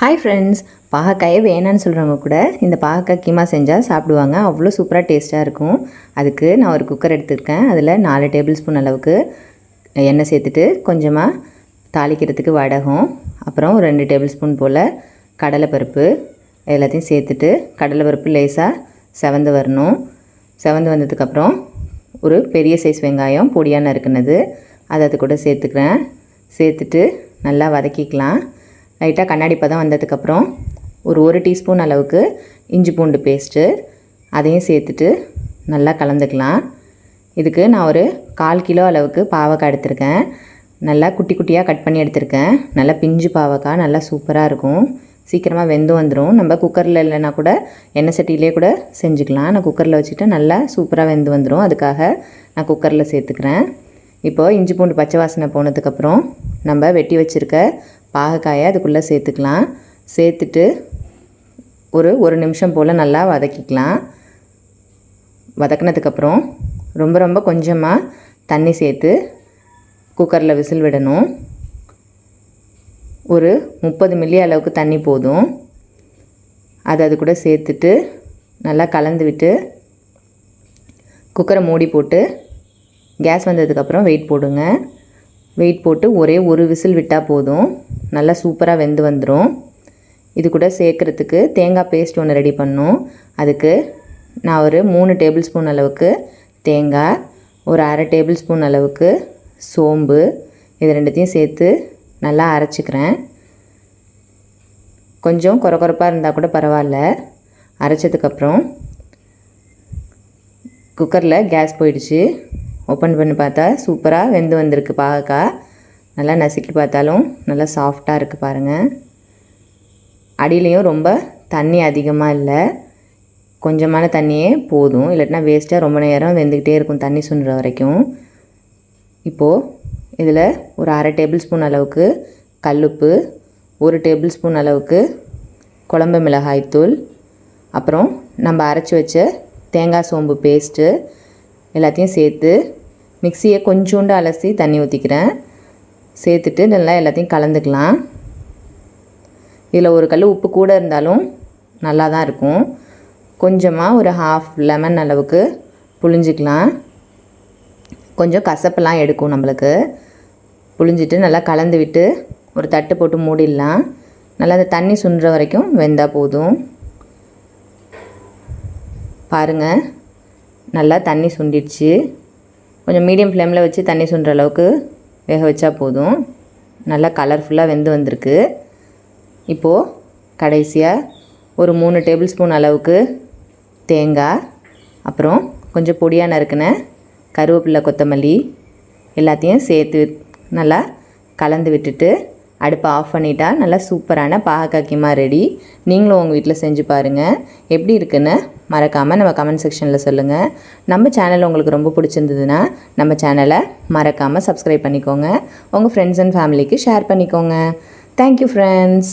Hi friends பாகக்காயே வேணான்னு சொல்கிறவங்க கூட இந்த பாகக்காய் கீமா செஞ்சால் சாப்பிடுவாங்க. அவ்வளோ சூப்பராக டேஸ்ட்டாக இருக்கும். அதுக்கு நான் ஒரு குக்கர் எடுத்துருக்கேன். அதில் நாலு டேபிள் ஸ்பூன் அளவுக்கு எண்ணெய் சேர்த்துட்டு கொஞ்சமாக தாளிக்கிறதுக்கு வடகம் அப்புறம் ஒரு ரெண்டு டேபிள் ஸ்பூன் போல் கடலைப்பருப்பு எல்லாத்தையும் சேர்த்துட்டு கடலைப்பருப்பு லேசாக செவந்து வரணும். செவந்து வந்ததுக்கப்புறம் ஒரு பெரிய சைஸ் வெங்காயம் பொடியான இருக்குனது அதை அது கூட சேர்த்துக்கிறேன். சேர்த்துட்டு நல்லா வதக்கிக்கலாம். லைட்டாக கண்ணாடி பதம் வந்ததுக்கப்புறம் ஒரு ஒரு டீஸ்பூன் அளவுக்கு இஞ்சி பூண்டு பேஸ்ட்டு அதையும் சேர்த்துட்டு நல்லா கலந்துக்கலாம். இதுக்கு நான் ஒரு கால் கிலோ அளவுக்கு பாவக்காய் எடுத்திருக்கேன். நல்லா குட்டி குட்டியாக கட் பண்ணி எடுத்திருக்கேன். நல்லா பிஞ்சு பாவக்காய் நல்லா சூப்பராக இருக்கும். சீக்கிரமாக வெந்து வந்துடும் நம்ம குக்கரில் இல்லைன்னா கூட எண்ணெய் சட்டியிலே கூட செஞ்சுக்கலாம். நான் குக்கரில் வச்சுட்டு நல்லா சூப்பராக வெந்து வந்துடும் அதுக்காக நான் குக்கரில் சேர்த்துக்கிறேன். இப்போது இஞ்சி பூண்டு பச்சை வாசனை போனதுக்கப்புறம் நம்ம வெட்டி வச்சுருக்க பாகக்காயை அதுக்குள்ளே சேர்த்துக்கலாம். சேர்த்துட்டு ஒரு ஒரு நிமிஷம் போல் நல்லா வதக்கிக்கலாம். வதக்கினதுக்கப்புறம் ரொம்ப ரொம்ப கொஞ்சமாக தண்ணி சேர்த்து குக்கரில் விசில் விடணும். ஒரு முப்பது மில்லி அளவுக்கு தண்ணி போதும். அதை அது கூட சேர்த்துட்டு நல்லா கலந்து விட்டு குக்கரை மூடி போட்டு கேஸ் வந்ததுக்கப்புறம் வெயிட் போடுங்க. வெயிட் போட்டு ஒரே ஒரு விசில் விட்டால் போதும். நல்லா சூப்பராக வெந்து வந்துடும் இது கூட சேர்க்குறதுக்கு தேங்காய் பேஸ்ட் ஒன்று ரெடி பண்ணும். அதுக்கு நான் ஒரு மூணு டேபிள் ஸ்பூன் அளவுக்கு தேங்காய் ஒரு அரை டேபிள் ஸ்பூன் அளவுக்கு சோம்பு இது ரெண்டுத்தையும் சேர்த்து நல்லா அரைச்சிக்கிறேன். கொஞ்சம் குறக்குறப்பாக இருந்தால் கூட பரவாயில்ல. அரைச்சதுக்கப்புறம் குக்கரில் கேஸ் போயிடுச்சு. ஓப்பன் பண்ணி பார்த்தா சூப்பராக வெந்து வந்திருக்கு பாகக்காய் நல்லா நசுக்கி பார்த்தாலும் நல்லா சாஃப்டாக இருக்குது பாருங்கள் அடியிலையும் ரொம்ப தண்ணி அதிகமாக இல்லை. கொஞ்சமான தண்ணியே போதும். இல்லாட்டினா வேஸ்ட்டாக ரொம்ப நேரம் வெந்துக்கிட்டே இருக்கும் தண்ணி சுண்டுற வரைக்கும். இப்போது இதில் ஒரு அரை டேபிள் ஸ்பூன் அளவுக்கு கல்லுப்பு ஒரு டேபிள் ஸ்பூன் அளவுக்கு குழம்பு மிளகாய்த்தூள் அப்புறம் நம்ம அரைச்சி வச்ச தேங்காய் சோம்பு பேஸ்ட்டு எல்லாத்தையும் சேர்த்து மிக்சியை கொஞ்சோண்டு அலசி தண்ணி ஊற்றிக்கிறேன் சேர்த்துட்டு நல்லா எல்லாத்தையும் கலந்துக்கலாம். இதில் ஒரு கல் உப்பு கூட இருந்தாலும் நல்லா தான் இருக்கும். கொஞ்சமாக ஒரு ஹாஃப் லெமன் அளவுக்கு புழிஞ்சிக்கலாம். கொஞ்சம் கசப்பெல்லாம் எடுக்கும் நம்மளுக்கு. புழிஞ்சிட்டு நல்லா கலந்து விட்டு ஒரு தட்டு போட்டு மூடிடலாம். நல்லா அந்த தண்ணி சுண்டுற வரைக்கும் வெந்தால் போதும். பாருங்கள் நல்லா தண்ணி சுண்டிடுச்சு. கொஞ்சம் மீடியம் ஃப்ளேமில் வச்சு தண்ணி சுண்டுற அளவுக்கு வேக வச்சா போதும். நல்லா கலர்ஃபுல்லாக வெந்து வந்திருக்கு. இப்போது கடைசியாக ஒரு மூணு டேபிள் ஸ்பூன் அளவுக்கு தேங்காய் அப்புறம் கொஞ்சம் பொடியாக நறுக்கின கருவேப்பிலை கொத்தமல்லி எல்லாத்தையும் சேர்த்து நல்லா கலந்து விட்டுட்டு அடுப்பை ஆஃப் பண்ணிட்டா நல்லா சூப்பரான பாகக்காய் ரெடி நீங்களும் உங்கள் வீட்டில் செஞ்சு பாருங்கள் எப்படி இருக்குன்னு மறக்காமல் நம்ம கமெண்ட் செக்ஷனில் சொல்லுங்கள் நம்ம சேனல் உங்களுக்கு ரொம்ப பிடிச்சிருந்ததுன்னா நம்ம சேனலை மறக்காமல் சப்ஸ்கிரைப் பண்ணிக்கோங்க. உங்கள் ஃப்ரெண்ட்ஸ் அண்ட் ஃபேமிலிக்கு ஷேர் பண்ணிக்கோங்க. Thank you friends